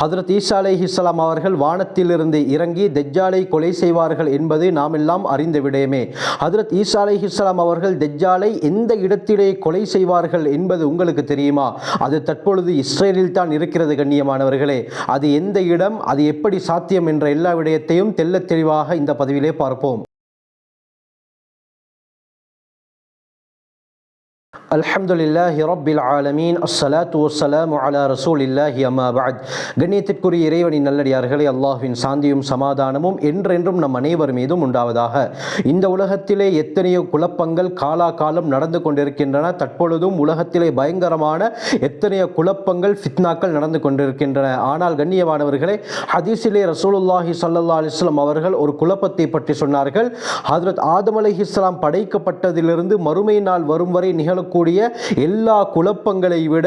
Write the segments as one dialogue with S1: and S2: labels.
S1: ஹதரத் ஈசா அலைஹிஸ்ஸலாம் அவர்கள் வானத்திலிருந்து இறங்கி தெஜ்ஜாலை கொலை செய்வார்கள் என்பது நாம் எல்லாம் அறிந்த விடயமே ஹதரத் ஈசா அலைஹிஸ்ஸலாம் அவர்கள் தெஜ்ஜாலை எந்த இடத்திலே கொலை செய்வார்கள் என்பது உங்களுக்கு தெரியுமா? அது தற்பொழுது இஸ்ரேலில் தான் இருக்கிறது கண்ணியமானவர்களே. அது எந்த இடம் அது எப்படி சாத்தியம் என்ற எல்லா விடயத்தையும் தெல்ல தெளிவாக இந்த பதிவிலே பார்ப்போம். அல்ஹம்துலில்லாஹி ரப்பில் ஆலமீன். அஸ்ஸலாத்து வஸ்ஸலாமு அலா ரசூலில்லாஹி அம்மா பஅத். கண்ணியத்திற்குரிய இறைவனின் நல்லடியார்களே அல்லாஹ்வின் சாந்தியும் சமாதானமும் என்றென்றும் நம் அனைவர் மீதும் உண்டாவதாக. இந்த உலகத்திலே எத்தனையோ குழப்பங்கள் காலாகாலம் நடந்து கொண்டிருக்கின்றன. தற்பொழுதும் உலகத்திலே பயங்கரமான எத்தனையோ குழப்பங்கள் ஃபித்னாக்கள் நடந்து கொண்டிருக்கின்றன. ஆனால் கண்ணியமானவர்களே ஹதீஸிலே ரசூலுல்லாஹி ஸல்லல்லாஹு அலைஹி அவர்கள் ஒரு குழப்பத்தை பற்றி சொன்னார்கள். ஹஜ்ரத் ஆதம் இஸ்லாம் படைக்கப்பட்டதிலிருந்து மறுமை நாள் வரும் வரை நிகழக்கூடிய எல்லா குழப்பங்களை விட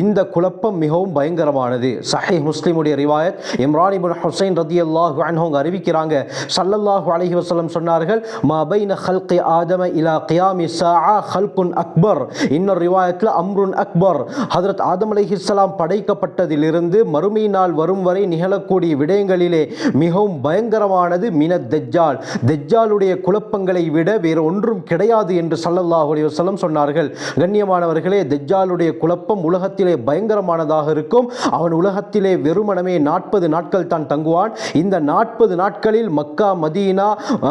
S1: இந்த குழப்பம் மிகவும் பயங்கரமானது. சஹி முஸ்லிமுடைய ரிவாயத். இம்ரானிபுன் ஹுசைன் ரதி அல்லாஹ் அவங்க அறிவிக்கிறாங்க. சல்லல்லாஹ் அலஹி வசலம் சொன்னார்கள் மபைன ஹல்கி ஆதம இலா கியாமி ஸாஆ ஹல்குன் அக்பர். இன்னொரு ரிவாயத்தில் அம்ருன் அக்பர். ஹதரத் ஆதம் அலைஹிஸ்ஸலாம் படைக்கப்பட்டதிலிருந்து மறுமை நாள் வரும் வரை நிகழக்கூடிய விடயங்களிலே மிகவும் பயங்கரமானது மின தெஜ்ஜால். தெஜ்ஜாலுடைய குழப்பங்களை விட வேறு ஒன்றும் கிடையாது என்று ஸல்லல்லாஹு அலி வசலம் சொன்னார்கள். கண்ணியமானவர்களே தெஜ்ஜாலுடைய குழப்பம் உலகத்திலே பயங்கரமானதாக இருக்கும். அவன் உலகத்திலே வெறுமனமே நாற்பது நாட்கள் தான் தங்குவான். இந்த நாற்பது நாட்களில் மக்கா மதீனா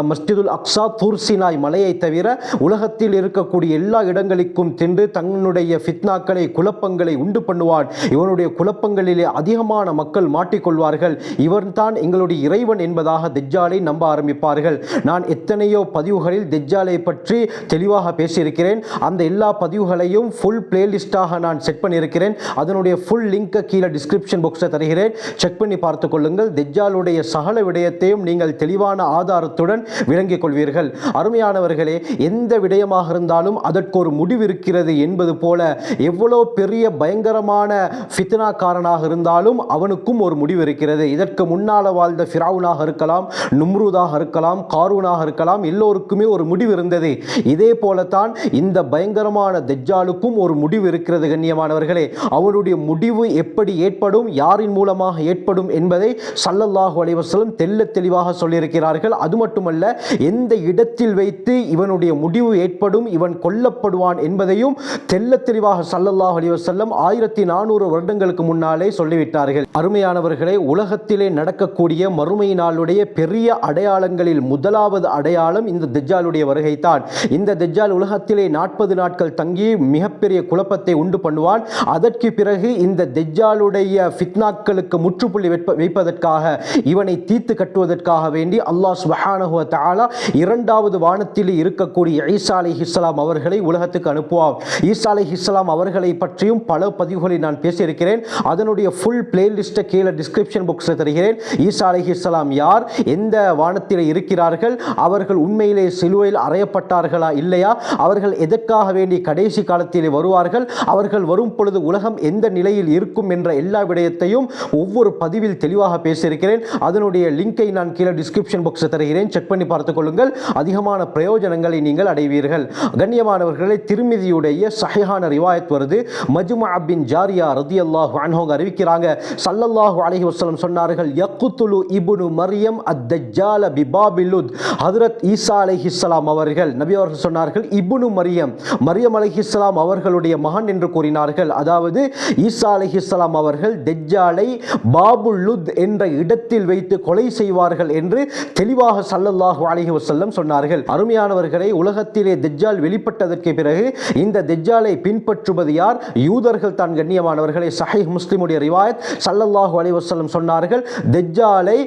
S1: மஸ்ஜிதுல் அக்ஸா தூர்சினாய் மலையை தவிர உலகத்தில் இருக்கக்கூடிய எல்லா இடங்களுக்கும் சென்று தன்னுடைய ஃபித்னாக்களை குழப்பங்களை உண்டு பண்ணுவான். இவனுடைய குழப்பங்களிலே அதிகமான மக்கள் மாட்டிக்கொள்வார்கள். இவன் தான் எங்களுடைய இறைவன் என்பதாக தெஜ்ஜாலை நம்ப ஆரம்பிப்பார்கள். நான் எத்தனையோ பதிவுகளில் தெஜ்ஜாலை பற்றி தெளிவாக பேசியிருக்கிறேன். அந்த எல்லா பதிவுகளையும் ஃபுல் பிளேலிஸ்டாக நான் செட் பண்ணியிருக்கிறேன். அதனுடைய ஃபுல் லிங்கை கீழே டிஸ்கிரிப்ஷன் பாக்ஸில் தருகிறேன். செக் பண்ணி பார்த்து கொள்ளுங்கள். தெஜ்ஜாலுடைய சகல விடயத்தையும் நீங்கள் தெளிவான ஆதாரத்துடன் விளங்கிக் கொள்வீர்கள். அருமையானவர்களே எந்த விடயமாக இருந்தாலும் அதற்கு ஒரு முடிவு இருக்கிறது என்பது போல எவ்வளோ பெரிய பயங்கரமான ஃபித்னாக்காரனாக இருந்தாலும் அவனுக்கும் ஒரு முடிவு இருக்கிறது. இதற்கு முன்னால் வாழ்ந்த ஃபிராவுனாக இருக்கலாம் நும்ருதாக இருக்கலாம் காரூனாக இருக்கலாம் எல்லோருக்குமே ஒரு முடிவு இருந்தது. இதே போலத்தான் இந்த பயங்கரமான தெஜ்ஜாலுக்கும் ஒரு முடிவு இருக்கிறது கண்ணியமானவர்களே. அவனுடைய முடிவு எப்படி ஏற்படும் யாரின் மூலமாக ஏற்படும் என்பதை சல்லல்லாஹு அலைவசலம் தெல்ல தெளிவாக சொல்லியிருக்கிறார்கள். அது மட்டுமல்ல எந்த இடத்தில் வைத்து இவனுடைய முடிவு ஏற்படும் இவன் கொல்லப்படுவான் என்பதையும் தெல்ல தெளிவாக சல்லல்லாஹு அலைவசல்லம் ஆயிரத்தி நானூறு வருடங்களுக்கு முன்னாலே சொல்லிவிட்டார்கள். அருமையானவர்களே உலகத்திலே நடக்கக்கூடிய மறுமை நாளுடைய பெரிய அடையாளங்களில் முதலாவது அடையாளம் இந்த தெஜ்ஜாலுடைய வருகை இந்த தெஜ்ஜால் உலகத்திலே நாற்பது நாட்கள் தங்க மிகப்பெரிய குழப்பத்தை உண்டு பண்ணுவான். அதற்கு பிறகு இந்த தெஜ்ஜாலுடைய ஃபித்னாக்களுக்கு முற்றுப்புள்ளி வைப்ப- வைப்பதற்காக இவனை தீர்த்து கட்டுவதற்காக வேண்டி அல்லாஹ் சுப்ஹானஹு தாலா இரண்டாவது வானத்தில் இருக்கக்கூடிய ஈசா அலைஹிஸ்ஸலாம் அவர்களை உலகத்துக்கு அனுப்புவார் ஈசா அலைஹிஸ்ஸலாம் அவர்களை பற்றியும் பல பதிவுகளில் நான் பேசியிருக்கிறேன். அதனுடைய ஃபுல் பிளேலிஸ்ட்டை கீழே டிஸ்கிரிப்ஷன் பாக்ஸில் தருகிறேன். ஈசா அலைஹிஸ்ஸலாம் யார் எந்த வானத்தில் இருக்கிறார்கள் அவர்கள் உண்மையிலே சிலுவையில் அறையப்பட்டார்களா இல்லையா அவர்கள் எதற்காக வேண்டி கடைசி காலத்திலே வருவார்கள். அவர்கள் வரும் பொழுது உலகம் எந்த நிலையில் இருக்கும் என்ற எல்லா விடயத்தையும் ஒவ்வொரு பதிவில் தெளிவாக பேசியிருக்கிறேன். அதனுடைய லிங்கை நான் கீழே டிஸ்கிரிப்ஷன் பாக்ஸ் தருகிறேன். செக் பண்ணி பார்த்துக் கொள்ளுங்கள். அதிகமான பிரயோஜனங்களை நீங்கள் அடைவீர்கள். கண்ணியமானவர்களை திருமதியுடைய சஹிஹான ரிவாயத் வருது. மஜ்மா பின் ஜாரியா ரதியல்லாஹு அன்ஹு அறிவிக்கிறாங்க. சல்லல்லாஹு அலஹி வசலம் சொன்னார்கள் யக்குத்துலு இபுனு மரியம் அத்தஜால பிபாபிலுத் ஹதரத் ஈசா அலைஹிஸ்ஸலாம் அவர்கள் நபி அவர்கள் சொன்னார்கள் இபுனு மரியம் மரியம் அலிஹிஸ்லாம் அவர்களுடைய மகன் என்று கூறினார்கள். அதாவது ஈசா அலிஹிஸ்லாம் அவர்கள் தெஜ்ஜாலை பாபுல்லுத் என்ற இடத்தில் வைத்து கொலை செய்வார்கள் என்று தெளிவாக சல்லல்லாஹு அலிஹி வசல்லம் சொன்னார்கள். அருமையானவர்களை உலகத்திலே தெஜ்ஜால் வெளிப்பட்டதற்கு பிறகு இந்த தெஜ்ஜாலை பின்பற்றுவது யார்? யூதர்கள் தான் கண்ணியமானவர்களை. சஹை முஸ்லிமுடைய ரிவாயத் சல்லல்லாஹு அலி வசல்லம் சொன்னார்கள் தெஜ்ஜாலை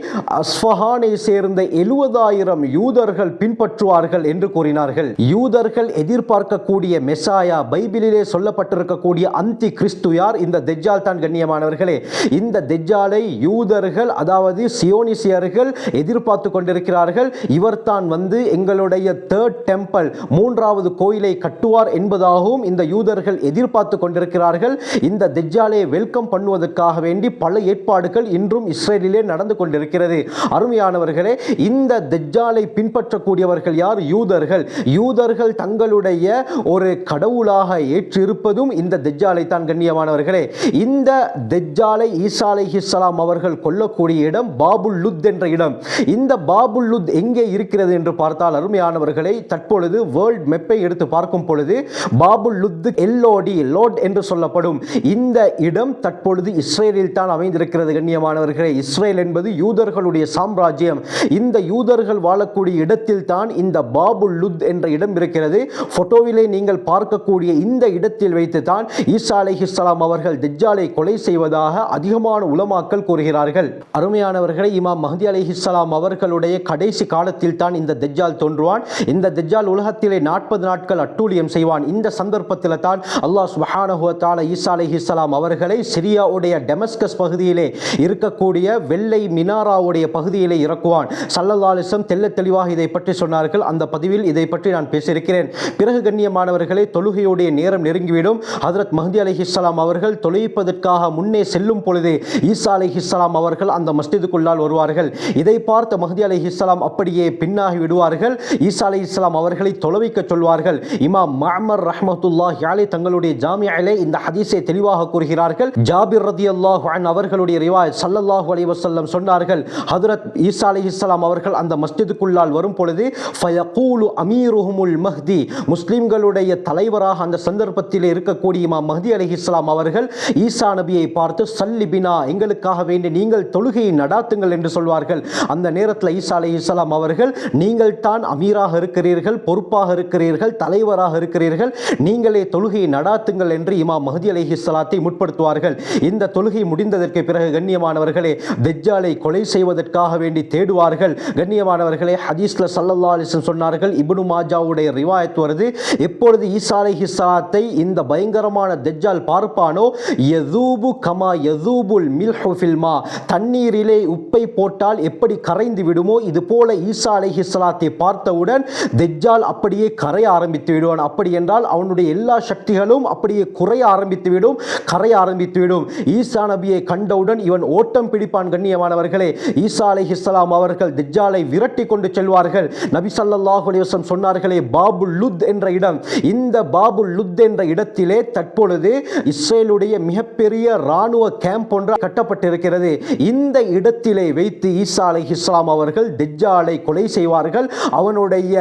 S1: அஸ்வஹானை சேர்ந்த எழுபதாயிரம் யூதர்கள் பின்பற்றுவார்கள் என்று கூறினார்கள். யூதர்கள் எதிர்பார்க்கக்கூடிய எஸ்ஆயா பைபிளிலே சொல்லப்பட்டிருக்கக்கூடிய அந்தி கிறிஸ்து யார்? இந்த தெஜ்ஜால் தான் கண்ணியமானவர்களே. இந்த தெஜ்ஜாலை யூதர்கள் அதாவது சியோனிசியர்கள் எதிர்பார்த்து கொண்டிருக்கிறார்கள். இவர்தான் வந்து எங்களுடைய தேர்ட் டெம்பிள் மூன்றாவது கோயிலை கட்டுவார் என்பதாகவும் இந்த யூதர்கள் எதிர்பார்த்து கொண்டிருக்கிறார்கள். இந்த தெஜ்ஜாலை வெல்கம் பண்ணுவதற்காக வேண்டி பல ஏற்பாடுகள் இன்றும் இஸ்ரேலிலே நடந்து கொண்டிருக்கிறது. அருமையானவர்களே இந்த தெஜ்ஜாலை பின்பற்றக்கூடியவர்கள் யார்? யூதர்கள். யூதர்கள் தங்களுடைய ஒரு கடவுளாக ஏற்றிருப்பதும் இந்த தெஜ்ஜாலை தான் கண்ணியமானவர்களே. இந்த தெஜ்ஜாலை ஈசா அலைஹிஸ்ஸலாம் அவர்கள் கொல்லக்கூடிய இடம் பாபுல் லுத் என்ற இடம். இந்த பாபுல் லுத் எங்கே இருக்கிறது என்று பார்த்தால் அருமையானவர்களை தற்பொழுது வேர்ல்ட் மெப்பை எடுத்து பார்க்கும் பொழுது பாபுல் லுத் எல்லோடி லோட் என்று சொல்லப்படும் இந்த இடம் தற்பொழுது இஸ்ரேலில் தான் அமைந்திருக்கிறது கண்ணியமானவர்களே. இஸ்ரேல் என்பது யூதர்களுடைய சாம்ராஜ்யம். இந்த யூதர்கள் வாழக்கூடிய இடத்தில் தான் இந்த பாபுல் லுத் என்ற இடம் இருக்கிறது. போட்டோவிலே நீங்கள் பார்க்கக்கூடிய இந்த இடத்தில் வைத்து தான் ஈசா அலிஹிஸ்லாம் அவர்கள் தெஜ்ஜாலை கொலை செய்வதாக அதிகமான உலமாக்கள் கூறுகிறார்கள். அருமையானவர்களை இமாம் மஹதி அலிஹிஸ்லாம் அவர்களுடைய கடைசி காலத்தில் தான் இந்த தெஜ்ஜால் தோன்றுவான். இந்த தெஜ்ஜால் உலகத்திலே நாற்பது நாட்கள் அட்டூழியம் செய்வான். இந்த சந்தர்ப்பத்தில் தான் அல்லாஹ் சுஹானஹுவத்தால ஈசா அலிஹிஸ்லாம் அவர்களை சிரியாவுடைய டெமஸ்கஸ் பகுதியிலே இருக்கக்கூடிய வெள்ளை மினாராவுடைய பகுதியிலே இறக்குவான். சல்லல்லாலிசம் தெல்ல தெளிவாக இதை பற்றி சொன்னார்கள். அந்த பதிவில் இதை பற்றி நான் பேசியிருக்கிறேன். பிறகு கண்ணியமானவர்களை தொழுகையுடைய நேரம் நெருங்கிவிடும். ஹதரத் மஹதி அலிஹிஸ்லாம் அவர்கள் தொழுவிப்பதற்காக முன்னே செல்லும் பொழுது ஈசா அலிஹிஸ்லாம் அவர்கள் அந்த மஸ்ஜிதுக்குள்ளால் வருவார்கள். இதை பார்த்த மஹதி அலிஹிஸ்லாம் அப்படியே பின்னாகி விடுவார்கள். ஈசா அலி இஸ்லாம் அவர்களை தொலைவிக்க சொல்வார்கள். இமாம் மஹமர் ரஹமத்துல்லா யாலே தங்களுடைய ஜாமியாலே இந்த ஹதீஸை தெளிவாக கூறுகிறார்கள். ஜாபிர் ரதி அல்லாஹ் அவர்களுடைய ரிவாய் சல்லல்லாஹு அலைஹி வஸல்லம் சொன்னார்கள் ஹதரத் ஈசா அலைஹிஸ்ஸலாம் அவர்கள் அந்த மஸ்ஜிதுக்குள்ளால் வரும் பொழுது ஃபயகூலு அமீருஹுமுல் மஹ்தி. முஸ்லிம்களுடைய தலைவராக அந்த சந்தர்ப்பத்தில் இருக்கக்கூடிய இமாம் மஹதி அலி இஸ்லாம் அவர்கள் ஈசா நபியை பார்த்து சல்லி பினா எங்களுக்காக வேண்டி நீங்கள் தொழுகையை நடாத்துங்கள் என்று சொல்வார்கள். அந்த நேரத்தில் ஈசா அலி இஸ்லாம் அவர்கள் நீங்கள் தான் அமீராக இருக்கிறீர்கள் பொறுப்பாக இருக்கிறீர்கள் தலைவராக இருக்கிறீர்கள் நீங்களே தொழுகையை நடாத்துங்கள் என்று இமாம் மஹதி அலி இஸ்லாத்தை முற்படுத்துவார்கள். இந்த தொழுகை முடிந்ததற்கு பிறகு கண்ணியமானவர்களே தெஜ்ஜாலை கொலை செய்வதற்காக வேண்டி தேடுவார்கள் கண்ணியமானவர்களே ஹதீஸ்ல சல்லல்லா அலிசன் சொன்னார்கள். இபுனு மாஜாவுடைய ரிவாயத் வருது. எப்பொழுது ஈசா அலைஹிஸ்ஸலாத்தை இந்த பயங்கரமான தெஜ்ஜால் பார்ப்பானோ? எதூபு கமா எதூபுல் மில்ஹு ஃபில்மா தண்ணீரிலே உப்பை போட்டால் எப்படி கரைந்து விடுமோ? இது போல ஈசா அலைஹிஸ்ஸலாத்தை பார்த்தவுடன் தெஜ்ஜால் அப்படியே கரைய ஆரம்பித்து விடுவான். அப்படி என்றால் அவனுடைய எல்லா சக்திகளும் அப்படியே குறைய ஆரம்பித்துவிடும் கரைய ஆரம்பித்துவிடும் ஈசா நபியை கண்டவுடன் இவன் ஓட்டம் பிடிப்பான் கண்ணியமானவர்களே. ஈசா அலிஹிஸ்லாம் அவர்கள் தெஜ்ஜாலை விரட்டி கொண்டு செல்வார்கள். நபி சல்லாஹ் சொன்னார்களே பாபுல் லுத் என்ற இடம். இந்த இந்த பாபுல் லுத் என்ற இடத்திலே தற்பொழுது இஸ்ரேலுடைய மிகப்பெரிய ராணுவ கேம்ப் ஒன்று கட்டப்பட்டிருக்கிறது. இந்த இடத்திலே வைத்து ஈசா அலைஹிஸ்ஸலாம் அவர்கள் தெஜ்ஜாலை கொலை செய்வார்கள் அவனுடைய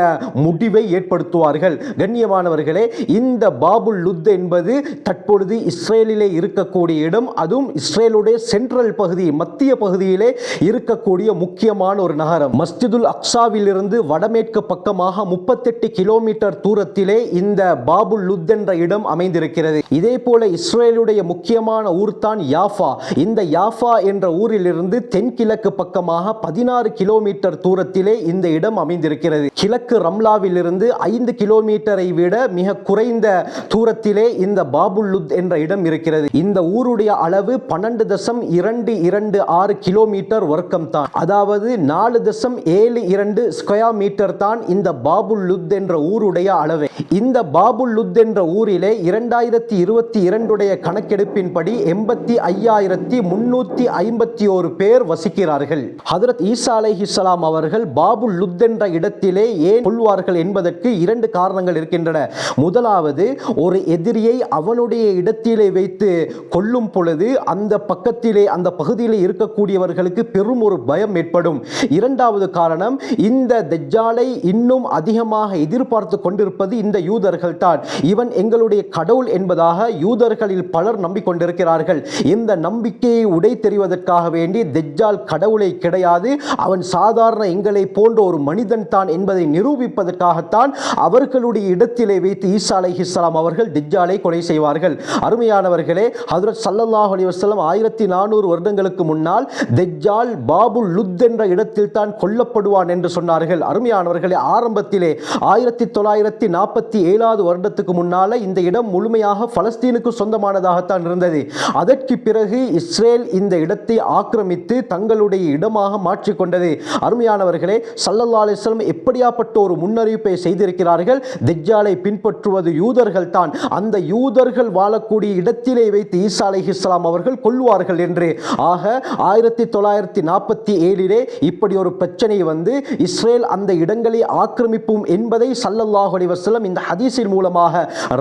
S1: முடிவை ஏற்படுத்துவார்கள். கண்ணியமானவர்களே இந்த பாபுல் லுத் என்பது தற்பொழுது இஸ்ரேலிலே இருக்கக்கூடிய இடம் அதுவும் இஸ்ரேலுடைய சென்ட்ரல் பகுதி மத்திய பகுதியிலே இருக்கக்கூடிய முக்கியமான ஒரு நகரம். மஸ்ஜிதுல் அக்ஸாவிலிருந்து வடமேற்கு பக்கமாக முப்பத்தெட்டு கிலோமீட்டர் தூரத்திலே இந்த பாபுல் லுத் என்ற இடம் அமைந்திருக்கிறது. இதே போல இஸ்ரேலுடைய முக்கியமான ஊர் தான் யாஃபா. இந்த யாஃபா என்ற ஊரிலிருந்து தென்கிழக்கு பக்கமாக பதினாறு கிலோமீட்டர் தூரத்திலே இந்த இடம் அமைந்திருக்கிறது. கிழக்கு ரம்லாவிலிருந்து ஐந்து கிலோமீட்டரை விட மிக குறைந்த தூரத்திலே இந்த பாபுல் லுத் என்ற இடம் இருக்கிறது. இந்த ஊருடைய அளவு பன்னெண்டு தசம் இரண்டு இரண்டு ஆறு கிலோமீட்டர் வர்க்கம் தான். அதாவது நாலு தசம் ஏழு இரண்டு ஸ்கொயர் மீட்டர் தான் இந்த பாபுல் லுத் என்ற ஊருடைய அளவு. இந்த பாபுல் லுத் என்ற ஊரிலே இரண்டாயிரத்தி இருபத்தி இரண்டுடைய கணக்கெடுப்பின்படி எண்பத்தி ஐயாயிரத்தி முன்னூத்தி ஐம்பத்தி ஒரு பேர் வசிக்கிறார்கள். ஹதரத் ஈசா அலைஹிஸ்ஸலாம் அவர்கள் பாபுல்லுத் என்ற இடத்திலே ஏன் கொள்வார்கள் என்பதற்கு இரண்டு காரணங்கள் இருக்கின்றன. முதலாவது ஒரு எதிரியை அவனுடைய இடத்திலே வைத்து கொல்லும் பொழுது அந்த பக்கத்திலே அந்த பகுதியிலே இருக்கக்கூடியவர்களுக்கு பெரும் ஒரு பயம் ஏற்படும். இரண்டாவது காரணம் இந்த தெஜ்ஜாலை இன்னும் அதிகமாக எதிர்பார்த்து கொண்டிருப்பது இந்த யூதர்கள் விட்டான். இவன் எங்களுடைய கடவுள் என்பதாக யூதர்களில் பலர் நம்பிக்கொண்டிருக்கிறார்கள். இந்த நம்பிக்கையை உடை தெரிவதற்காக வேண்டி தெஜ்ஜால் கடவுளை கிடையாது. அவன் சாதாரண எங்களை போன்ற ஒரு மனிதன் தான் என்பதை நிரூபிப்பதற்காகத்தான் அவர்களுடைய இடத்திலே வைத்து ஈசா அலைஹிஸ்ஸலாம் அவர்கள் திஜ்ஜாலை கொலை செய்வார்கள். அருமையானவர்களே ஹதரத் ஸல்லல்லாஹு அலி வஸ்லம் ஆயிரத்தி நானூறு வருடங்களுக்கு முன்னால் தெஜ்ஜால் பாபுல் லுத் என்ற இடத்தில் தான் கொல்லப்படுவான் என்று சொன்னார்கள். அருமையானவர்களே ஆரம்பத்திலே ஆயிரத்தி தொள்ளாயிரத்தி நாற்பத்தி ஏழாவது வருடத்துக்கு முன்னால இந்த இடம் முழுமையாக பலஸ்தீனுக்கு சொந்தமானதாகத்தான் இருந்தது. அதற்கு பிறகு இஸ்ரேல் இந்த இடத்தை ஆக்கிரமித்து தங்களுடைய இடமாக மாற்றிக்கொண்டது அருமையானவர்களே சல்லல்லா அலிஸ்லம் எப்படியாப்பட்ட ஒரு முன்னறிவிப்பை செய்திருக்கிறார்கள்? திஜாலை பின்பற்றுவது யூதர்கள் தான் அந்த யூதர்கள் வாழக்கூடிய இடத்திலே வைத்து ஈசா இஸ்லாம் அவர்கள் கொல்வார்கள் என்று. ஆக ஆயிரத்தி தொள்ளாயிரத்தி நாற்பத்தி ஏழிலே இப்படி ஒரு பிரச்சனை வந்து இஸ்ரேல் அந்த இடங்களை ஆக்கிரமிப்போம் என்பதை சல்லல்லாஹு அலைஹி இந்த ஹதீஸின் மூலம் மூலமாக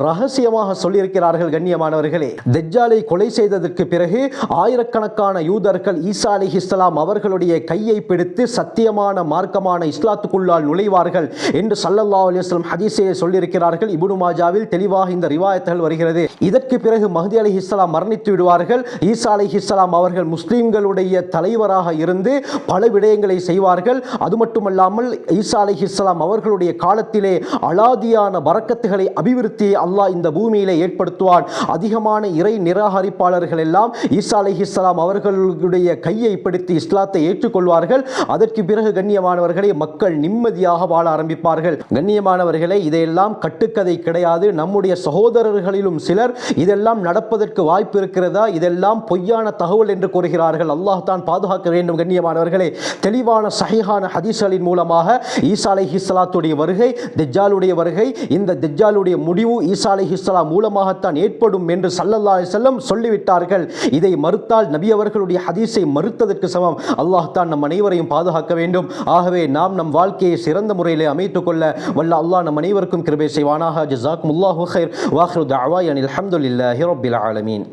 S1: ரகசியமாக சொல்லியிருக்கிறார்கள் கண்ணியமானவர்களே. தஜ்ஜாலை கொலை செய்ததற்கு பிறகு ஆயிரக்கணக்கான யூதர்கள் ஈசா அலி இஸ்லாம் அவர்களுடைய கையை பிடித்து சத்தியமான மார்க்கமான இஸ்லாத்துக்குள்ளால் நுழைவார்கள் என்று சல்லல்லா அலிஸ்லாம் ஹதீசையை சொல்லியிருக்கிறார்கள். இபுனு மாஜாவில் தெளிவாக இந்த ரிவாயத்துகள் வருகிறது. இதற்கு பிறகு மஹதி அலி இஸ்லாம் மரணித்து விடுவார்கள். ஈசா அலி இஸ்லாம் அவர்கள் முஸ்லீம்களுடைய தலைவராக இருந்து பல விடயங்களை செய்வார்கள். அது மட்டுமல்லாமல் ஈசா அலி இஸ்லாம் அவர்களுடைய காலத்திலே அலாதியான வரக்கத்துகளை அபிவிருத்தியை அல்லாஹ் இந்த பூமியிலே ஏற்படுத்துவான். அதிகமான இறை நிராகரிப்பாளர்கள் எல்லாம் ஈசா அலி இஸ்லாம் அவர்களுடைய கையை பிடித்து இஸ்லாத்தை ஏற்றுக்கொள்வார்கள். அதற்கு பிறகு கண்ணியமானவர்களை மக்கள் நிம்மதியாக வாழ ஆரம்பிப்பார்கள். கண்ணியமானவர்களை இதையெல்லாம் கட்டுக்கதை கிடையாது. நம்முடைய சகோதரர்களிலும் சிலர் இதெல்லாம் நடப்பதற்கு வாய்ப்பு இருக்கிறதா? இதெல்லாம் பொய்யான தகவல் என்று கூறுகிறார்கள். அல்லாஹ் தான் பாதுகாக்க வேண்டும் கண்ணியமானவர்களே. தெளிவான சஹிஹான ஹதீஸ்களின் மூலமாக ஈசா அலை ஹிஸ்லாத்துடைய வருகை தெஜ்ஜாலுடைய வருகை இந்த தெஜ்ஜாலுடைய முடிவு ஈசா அலி ஹிஸ்லா மூலமாகத்தான் ஏற்படும் என்று சல்லல்லா செல்லம் சொல்லிவிட்டார்கள். இதை மறுத்தால் நபி அவர்களுடைய ஹதீஸை மறுத்ததற்கு சமம். அல்லாஹ் தான் நம் அனைவரையும் பாதுகாக்க வேண்டும். ஆகவே நாம் நம் வாழ்க்கையை சிறந்த முறையில் அமைத்துக் கொள்ள வல்ல அல்லாஹ் நம் அனைவருக்கும் கிருபை செய்வானாக. ஜசாக் முல்லாஹு ஹைர் வாஹ்ரு தாவா அனில் அல்ஹம்துலில்லாஹி ரப்பில் ஆலமீன்.